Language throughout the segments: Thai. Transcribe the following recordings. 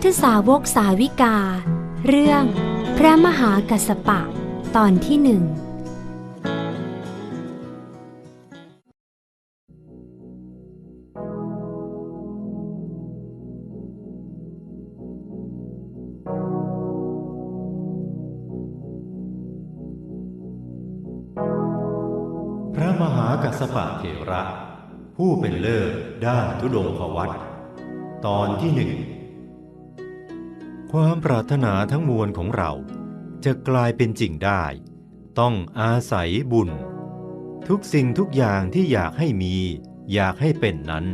ทธสาวกสาวิกา เรื่อง พระมหากัสปะ ตอนที่หนึ่งพระมหากัสปะเถระ ผู้เป็นเลิศด้านทุดงควัตตอนที่หนึ่ง ความปรารถนาทั้งมวลของเราจะกลายเป็นจริงได้ ต้องอาศัยบุญ ทุกสิ่งทุกอย่างที่อยากให้มี อยากให้เป็นนั้น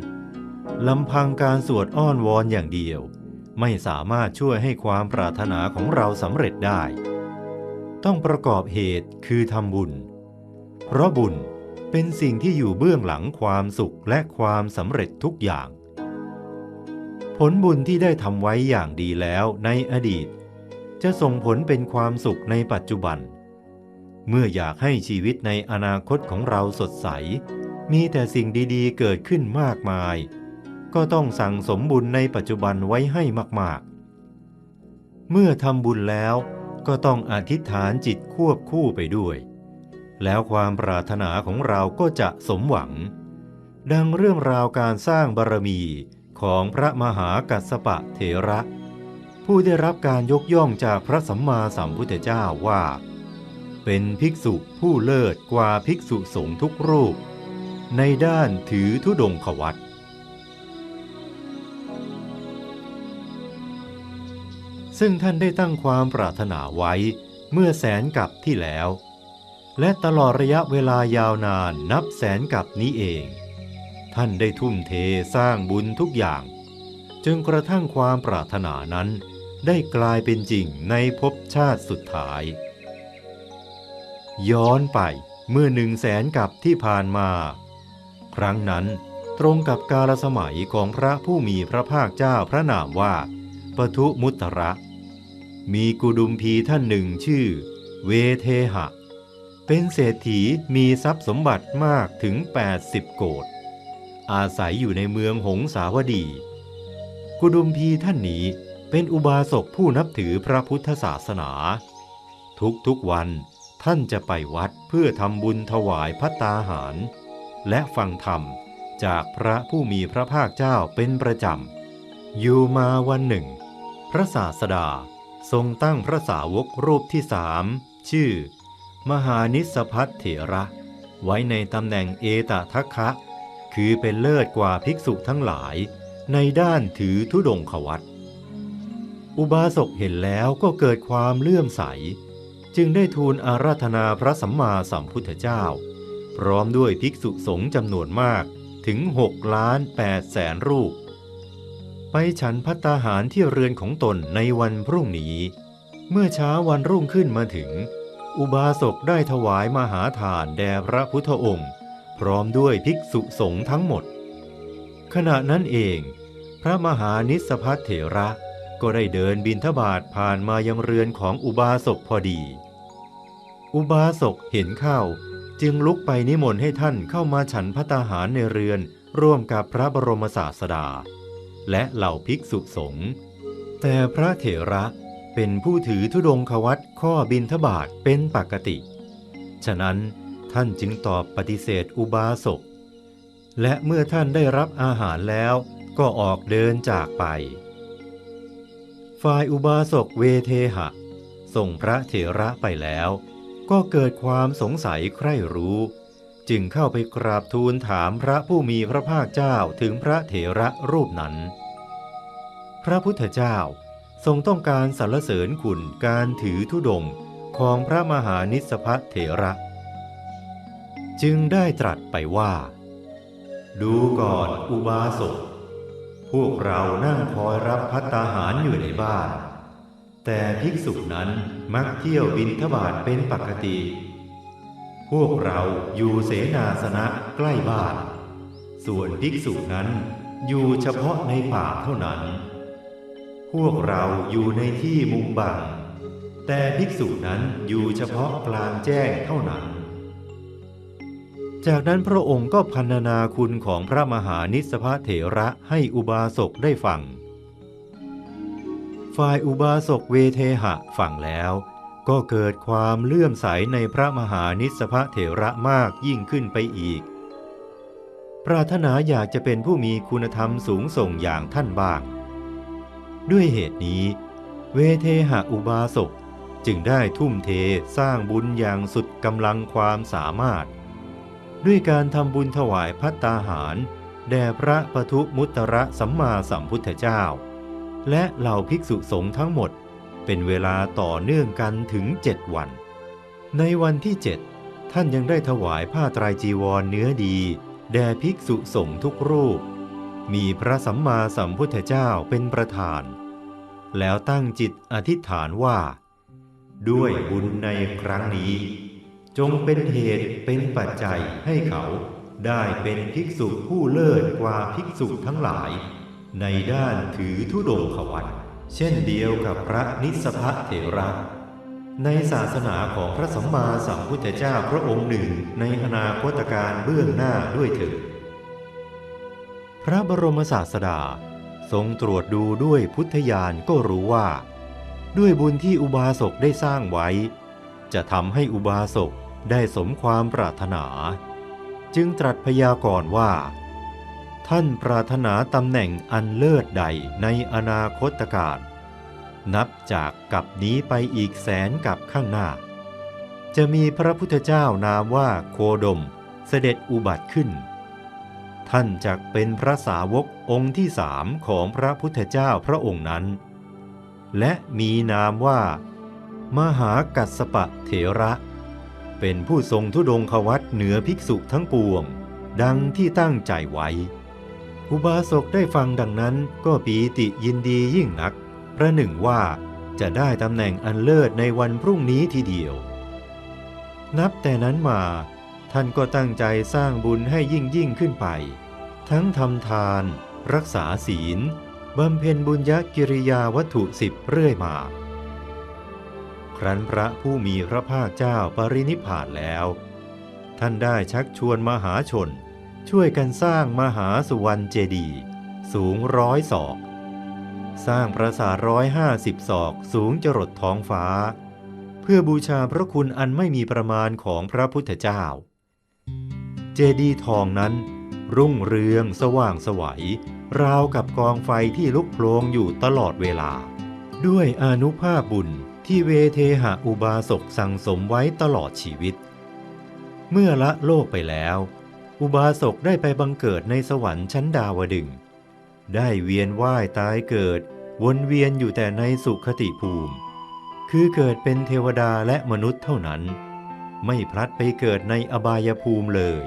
ลำพังการสวดอ้อนวอนอย่างเดียว ไม่สามารถช่วยให้ความปรารถนาของเราสำเร็จได้ ต้องประกอบเหตุคือทำบุญ เพราะบุญเป็นสิ่งที่อยู่เบื้องหลังความสุขและความสำเร็จทุกอย่าง ผลบุญที่ได้ทำไว้อย่างดีแล้วในอดีต จะส่งผลเป็นความสุขในปัจจุบัน เมื่ออยากให้ชีวิตในอนาคตของเราสดใส มีแต่สิ่งดีๆเกิดขึ้นมากมาย ก็ต้องสั่งสมบุญในปัจจุบันไว้ให้มากๆ เมื่อทำบุญแล้วก็ต้องอธิษฐานจิตควบคู่ไปด้วย แล้วความปรารถนาของเราก็จะสมหวัง ดังเรื่องราวการสร้างบารมี ของพระมหากัสสปะเถระ ผู้ได้รับการยกย่องจากพระสัมมาสัมพุทธเจ้าว่า เป็นภิกษุผู้เลิศกว่าภิกษุสงฆ์ทุกรูป ในด้านถือธุดงควัตซึ่งท่านได้ตั้งความปรารถนาไว้เมื่อแสนกับที่แล้ว และตลอดระยะเวลายาวนานนับแสนกับนี้เอง ท่านได้ทุ่มเทสร้างบุญทุกอย่าง จนกระทั่งความปรารถนานั้น ได้กลายเป็นจริงในภพชาติสุดท้าย ย้อนไปเมื่อหนึ่งแสนกับที่ผ่านมา ครั้งนั้นตรงกับกาลสมัยของพระผู้มีพระภาคเจ้าพระนามว่าปทุมุตระ มีกุดุมพีท่านหนึ่งชื่อ เวเทหะ เป็นเศรษฐีมีทรัพย์สมบัติมากถึง 80 โกด อาศัยอยู่ในเมืองหงสาวดี กุดุมพีท่านนี้เป็นอุบาสกผู้นับถือพระพุทธศาสนา ทุกๆวันท่านจะไปวัดเพื่อทำบุญถวายพัตตาหาร และฟังธรรมจากพระผู้มีพระภาคเจ้าเป็นประจำ อยู่มาวันหนึ่ง พระศาสดาทรงตั้งพระสาวกรูปที่สามชื่อ มหานิสพัทเถระ ไว้ในตำแหน่งเอตทัคคะ คือเป็นเลิศกว่าภิกษุทั้งหลาย ในด้านถือธุดงควัตอุบาสกเห็นแล้วก็เกิดความเลื่อมใส จึงได้ทูลอาราธนาพระสัมมาสัมพุทธเจ้า พร้อมด้วยภิกษุสงฆ์จำนวนมากถึง6ล้าน8แสนรูป ไปฉันพัตตาหารที่เรือนของตนในวันพรุ่งนี้ เมื่อเช้าวันรุ่งขึ้นมาถึง อุบาสกได้ถวายมหาทานแด่พระพุทธองค์ พร้อมด้วยภิกษุสงฆ์ทั้งหมด ขณะนั้นเอง พระมหานิสพัทเถระก็ได้เดินบินทบาทผ่านมายังเรือนของอุบาสกพอดี อุบาสกเห็นเข้าจึงลุกไปนิมนต์ให้ท่านเข้ามาฉันพัตตาหารในเรือนร่วมกับพระบรมศาสดา และเหล่าภิกษุสงฆ์แต่พระเถระเป็นผู้ถือธุดงควัตข้อบินทบาทเป็นปกติ ฉะนั้น ท่านจึงตอบปฏิเสธอุบาสก และเมื่อท่านได้รับอาหารแล้วก็ออกเดินจากไป ฝ่ายอุบาสกเวเทหะ ส่งพระเถระไปแล้ว ก็เกิดความสงสัยใคร่รู้ จึงเข้าไปกราบทูลถามพระผู้มีพระภาคเจ้าถึงพระเถระรูปนั้น พระพุทธเจ้าทรงต้องการสรรเสริญคุณการถือธุดงของพระมหานิสพะเถระ จึงได้ตรัสไปว่า ดูก่อนอุบาสก พวกเรานั่งคอยรับพัตตาหารอยู่ในบ้าน แต่ภิกษุนั้นมักเที่ยวบินทบาทเป็นปกติ พวกเราอยู่เสนาสนะใกล้บ้าน ส่วนภิกษุนั้นอยู่เฉพาะในป่าเท่านั้น พวกเราอยู่ในที่มุมบัง แต่ภิกษุนั้นอยู่เฉพาะกลางแจ้งเท่านั้น จากนั้นพระองค์ก็พรรณนาคุณของพระมหานิสพะเถระให้อุบาสกได้ฟัง ฝ่ายอุบาสกเวเทหะฟังแล้ว ก็เกิดความเลื่อมใสในพระมหานิสพะเถระมากยิ่งขึ้นไปอีก ปรารถนาอยากจะเป็นผู้มีคุณธรรมสูงส่งอย่างท่านบ้าง ด้วยเหตุนี้ เวเทหะอุบาสกจึงได้ทุ่มเทสร้างบุญอย่างสุดกำลังความสามารถ ด้วยการทำบุญถวายพัตตาหาร แด่พระปทุมุตระสัมมาสัมพุทธเจ้า และเหล่าภิกษุสงฆ์ทั้งหมด เป็นเวลาต่อเนื่องกันถึงเจ็ดวัน ในวันที่เจ็ดท่านยังได้ถวายผ้าตรายจีวรเนื้อดี แด่ภิกษุสงฆ์ทุกรูป มีพระสัมมาสัมพุทธเจ้าเป็นประธาน แล้วตั้งจิตอธิษฐานว่า ด้วยบุญในครั้งนี้ จงเป็นเหตุเป็นปัจจัยให้เขาได้เป็นภิกษุผู้เลิศกว่าภิกษุทั้งหลาย ในด้านถือธุดงขวัตเช่นเดียวกับพระนิสพะเถระในศาสนาของพระสัมมาสัมพุทธเจ้าพระองค์หนึ่งในอนาคตการเบื้องหน้าด้วยเถิดพระบรมศาสดาทรงตรวจดูด้วยพุทธญาณก็รู้ว่า ด้วยบุญที่อุบาสกได้สร้างไว้ จะทำให้อุบาสก ได้สมความปรารถนา จึงตรัสพยากรณ์ว่า ท่านปรารถนาตำแหน่งอันเลิศใดในอนาคตการนับจากกับนี้ไปอีกแสนกับข้างหน้า จะมีพระพุทธเจ้านามว่าโคดมเสด็จอุบัติขึ้น ท่านจักเป็นพระสาวกองค์ที่สามของพระพุทธเจ้าพระองค์นั้น และมีนามว่า มหากัสสปะเถระ เป็นผู้ทรงทุดงควัตเหนือภิกษุทั้งปวง ดังที่ตั้งใจไว้ อุบาสกได้ฟังดังนั้นก็ปีติยินดียิ่งนักประหนึ่งว่าจะได้ตำแหน่งอันเลิศในวันพรุ่งนี้ทีเดียว นับแต่นั้นมา ท่านก็ตั้งใจสร้างบุญให้ยิ่งยิ่งขึ้นไป ทั้งทำทาน รักษาศีลบำเพ็ญบุญยกิริยาวัตถุสิบเรื่อยมา ครั้นพระผู้มีพระภาคเจ้าปรินิพพานแล้ว ท่านได้ชักชวนมหาชน ช่วยกันสร้างมหาสุวรรณเจดีย์สูงร้อยศอก สร้างปราสาทร้อยห้าสิบศอกสูงจรดท้องฟ้า เพื่อบูชาพระคุณอันไม่มีประมาณของพระพุทธเจ้า เจดีย์ทองนั้น รุ่งเรืองสว่างไสวัยราวกับกองไฟที่ลุกโผลงอยู่ตลอดเวลา ด้วยอนุภาพบุญ ที่เวเทหะอุบาสกสั่งสมไว้ตลอดชีวิต เมื่อละโลกไปแล้ว อุบาสกได้ไปบังเกิดในสวรรค์ชั้นดาวดึง ได้เวียนว่ายตายเกิด วนเวียนอยู่แต่ในสุขติภูมิ คือเกิดเป็นเทวดาและมนุษย์เท่านั้น ไม่พลัดไปเกิดในอบายภูมิเลย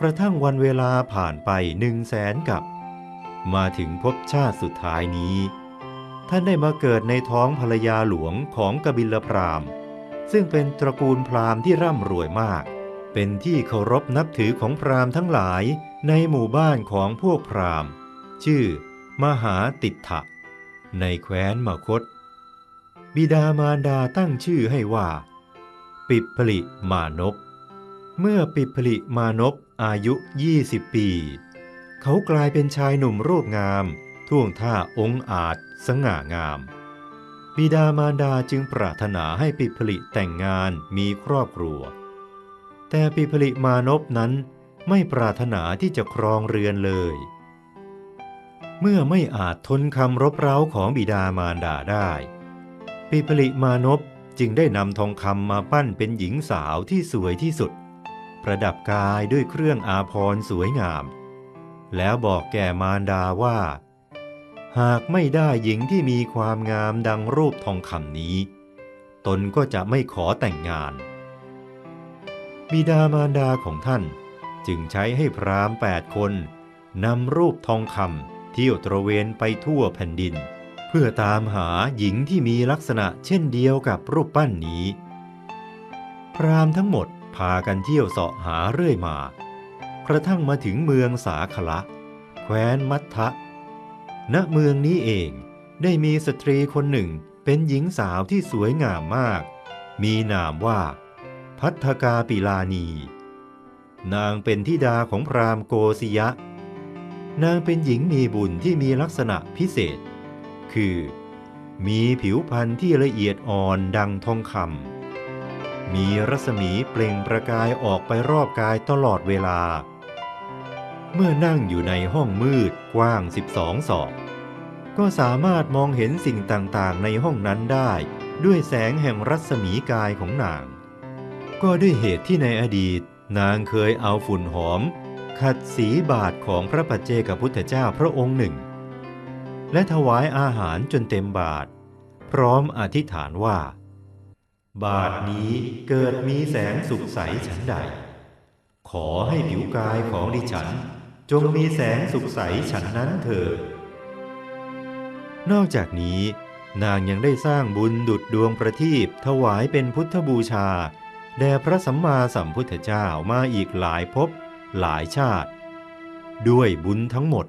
กระทั่งวันเวลาผ่านไปหนึ่งแสนกับ มาถึงภพชาติสุดท้ายนี้ ท่านได้มาเกิดในท้องภรรยาหลวงของกบิลพรามณ์ ซึ่งเป็นตระกูลพราหมณ์ที่ร่ำรวยมาก เป็นที่เคารพนับถือของพราหมณ์ทั้งหลายในหมู่บ้านของพวกพราหมณ์ ชื่อ มหาติถะในแคว้นมคต บิดามารดาตั้งชื่อให้ว่า ปิปผลิมานพเมื่อปิปผลิมานพอายุ 20 ปี เขากลายเป็นชายหนุ่มรูปงาม ท่วงท่าองอาจสง่างาม บิดามารดาจึงปรารถนาให้ปิผลิแต่งงานมีครอบครัว แต่ปิผลิมานพนั้นไม่ปรารถนาที่จะครองเรือนเลย เมื่อไม่อาจทนคำรบเร้าของบิดามารดาได้ ปิผลิมานพจึงได้นำทองคำมาปั้นเป็นหญิงสาวที่สวยที่สุด ประดับกายด้วยเครื่องอาภรณ์สวยงาม แล้วบอกแก่มารดาว่า หากไม่ได้หญิงที่มีความงามดังรูปทองคำนี้ ตนก็จะไม่ขอแต่งงานบิดามารดาของท่านจึงใช้ให้พราหมณ์แปดคนนำรูปทองคำเที่ยวตระเวนไปทั่วแผ่นดิน เพื่อตามหาหญิงที่มีลักษณะเช่นเดียวกับรูปปั้นนี้ พราหมณ์ทั้งหมดพากันเที่ยวเสาะหาเรื่อยมา กระทั่งมาถึงเมืองสาขละ แคว้นมัททะ ณเมืองนี้เองได้มีสตรีคนหนึ่งเป็นหญิงสาวที่สวยงามมาก มีนามว่า พัทธกาปิลานี นางเป็นธิดาของพราหมณ์โกศยะ นางเป็นหญิงมีบุญที่มีลักษณะพิเศษ คือ มีผิวพรรณที่ละเอียดอ่อนดังทองคำ มีรัศมีเปล่งประกายออกไปรอบกายตลอดเวลา เมื่อนั่งอยู่ในห้องมืดกว้าง12ศอก ก็สามารถมองเห็นสิ่งต่างๆ ในห้องนั้นได้ ด้วยแสงแห่งรัศมีกายของนาง ก็ด้วยเหตุที่ในอดีต นางเคยเอาฝุ่นหอม ขัดสีบาทของพระปัจเจกพุทธเจ้าพระองค์หนึ่ง และถวายอาหารจนเต็มบาท พร้อมอธิษฐานว่า บาทนี้เกิดมีแสงสุขใสฉันใด ขอให้ผิวกายของดิฉัน จงมีแสงสุขใสฉันนั้นเถิด นอกจากนี้ นางยังได้สร้างบุญดุดดวงประทีปถวายเป็นพุทธบูชา แด่พระสัมมาสัมพุทธเจ้ามาอีกหลายภพหลายชาติ ด้วยบุญทั้งหมด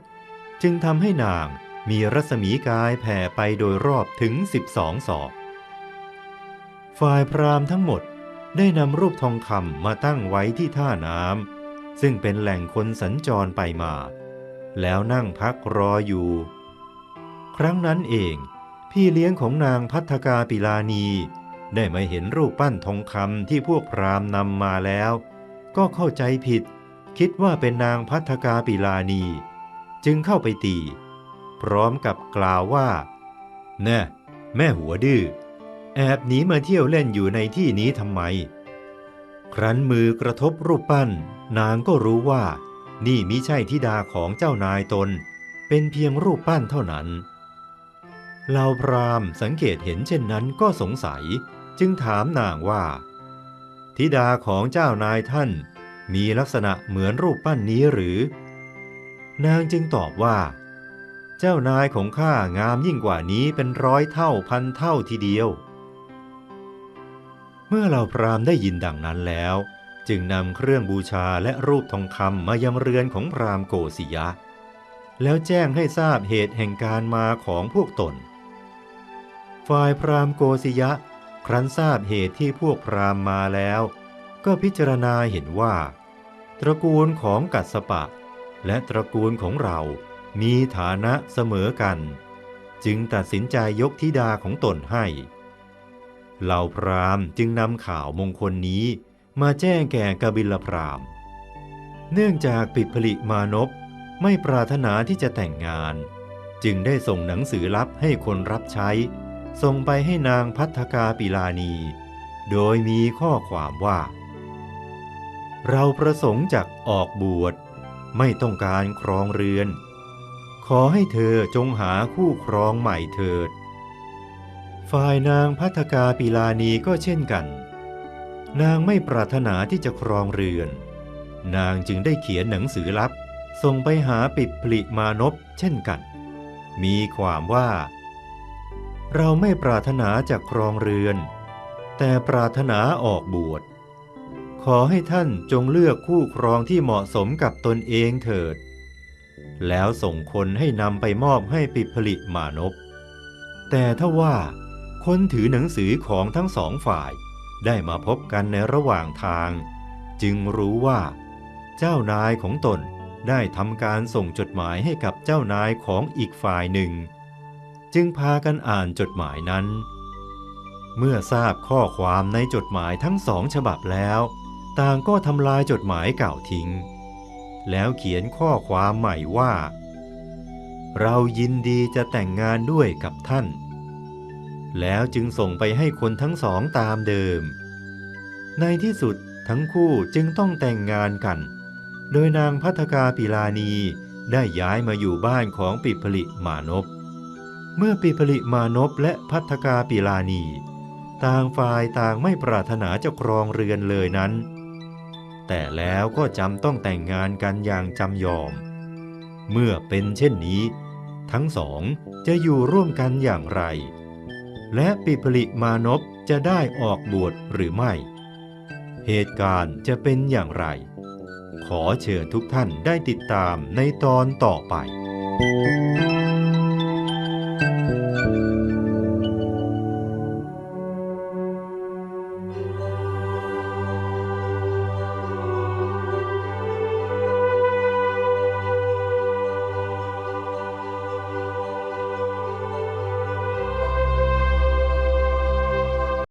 จึงทำให้นางมีรัศมีกายแผ่ไปโดยรอบถึง 12 ศอก ฝ่ายพราหมณ์ทั้งหมดได้นำรูปทองคำมาตั้งไว้ที่ท่าน้ำซึ่งเป็นแหล่งคนสัญจรไปมา แล้วนั่งพักรออยู่ ครั้งนั้นเอง พี่เลี้ยงของนางพัฒกาปิลานี ได้มาเห็นรูปปั้นทองคำที่พวกพรามนำมาแล้ว ก็เข้าใจผิด คิดว่าเป็นนางพัฒกาปิลานี จึงเข้าไปตี พร้อมกับกล่าวว่า แน่แม่หัวดื้อแอบหนีมาเที่ยวเล่นอยู่ในที่นี้ทำไม ครั้นมือกระทบรูปปั้น นางก็รู้ว่า นี่มิใช่ธิดาของเจ้านายตน เป็นเพียงรูปปั้นเท่านั้น เหล่าพราหมณ์สังเกตเห็นเช่นนั้นก็สงสัยจึงถามนางว่า ธิดาของเจ้านายท่านมีลักษณะเหมือนรูปปั้นนี้หรือ นางจึงตอบว่า เจ้านายของข้างามยิ่งกว่านี้เป็นร้อยเท่าพันเท่าทีเดียว เมื่อเหล่าพราหมณ์ได้ยินดังนั้นแล้ว จึงนำเครื่องบูชาและรูปทองคำมายังเรือนของพราหมณ์โกศิยะ แล้วแจ้งให้ทราบเหตุแห่งการมาของพวกตน ฝ่ายพราหมณ์โกศิยะ ครั้นทราบเหตุที่พวกพราหมณ์มาแล้ว ก็พิจารณาเห็นว่า ตระกูลของกัสปะ และตระกูลของเรา มีฐานะเสมอกัน จึงตัดสินใจยกธิดาของตนให้เหล่าพราหมณ์จึงนำข่าวมงคลนี้มาแจ้งแก่กบิลพราหมณ์ เนื่องจากปิดผลิมานพไม่ปรารถนาที่จะแต่งงาน จึงได้ส่งหนังสือลับให้คนรับใช้ ส่งไปให้นางพัฒกาปิลานี โดยมีข้อความว่า เราประสงค์จากออกบวชไม่ต้องการครองเรือน ขอให้เธอจงหาคู่ครองใหม่เถิด ฝ่ายนางพัฒกาปิลานีก็เช่นกัน นางไม่ปรารถนาที่จะครองเรือน นางจึงได้เขียนหนังสือลับส่งไปหาปิดผลิมานพเช่นกัน มีความว่า เราไม่ปรารถนาจะครองเรือน แต่ปรารถนาออกบวช ขอให้ท่านจงเลือกคู่ครองที่เหมาะสมกับตนเองเถิด แล้วส่งคนให้นำไปมอบให้ปิผลิมานพแต่ถ้าว่าคนถือหนังสือของทั้งสองฝ่ายได้มาพบกันในระหว่างทาง จึงรู้ว่า เจ้านายของตนได้ทำการส่งจดหมายให้กับเจ้านายของอีกฝ่ายหนึ่ง จึงพากันอ่านจดหมายนั้น เมื่อทราบข้อความในจดหมายทั้งสองฉบับแล้ว ต่างก็ทำลายจดหมายเก่าทิ้ง แล้วเขียนข้อความใหม่ว่า เรายินดีจะแต่งงานด้วยกับท่าน แล้วจึงส่งไปให้คนทั้งสองตามเดิม ในที่สุดทั้งคู่จึงต้องแต่งงานกัน โดยนางพัฒกาปิลานีได้ย้ายมาอยู่บ้านของปิผลิมานพ เมื่อปิผลิมานพและพัฒกาปิลานี ต่างฝ่ายต่างไม่ปรารถนาจะครองเรือนเลยนั้น แต่แล้วก็จำต้องแต่งงานกันอย่างจำยอม เมื่อเป็นเช่นนี้ ทั้งสองจะอยู่ร่วมกันอย่างไร และปิผลิมานพจะได้ออกบวชหรือไม่ เหตุการณ์จะเป็นอย่างไร ขอเชิญทุกท่านได้ติดตามในตอนต่อไป Thank you.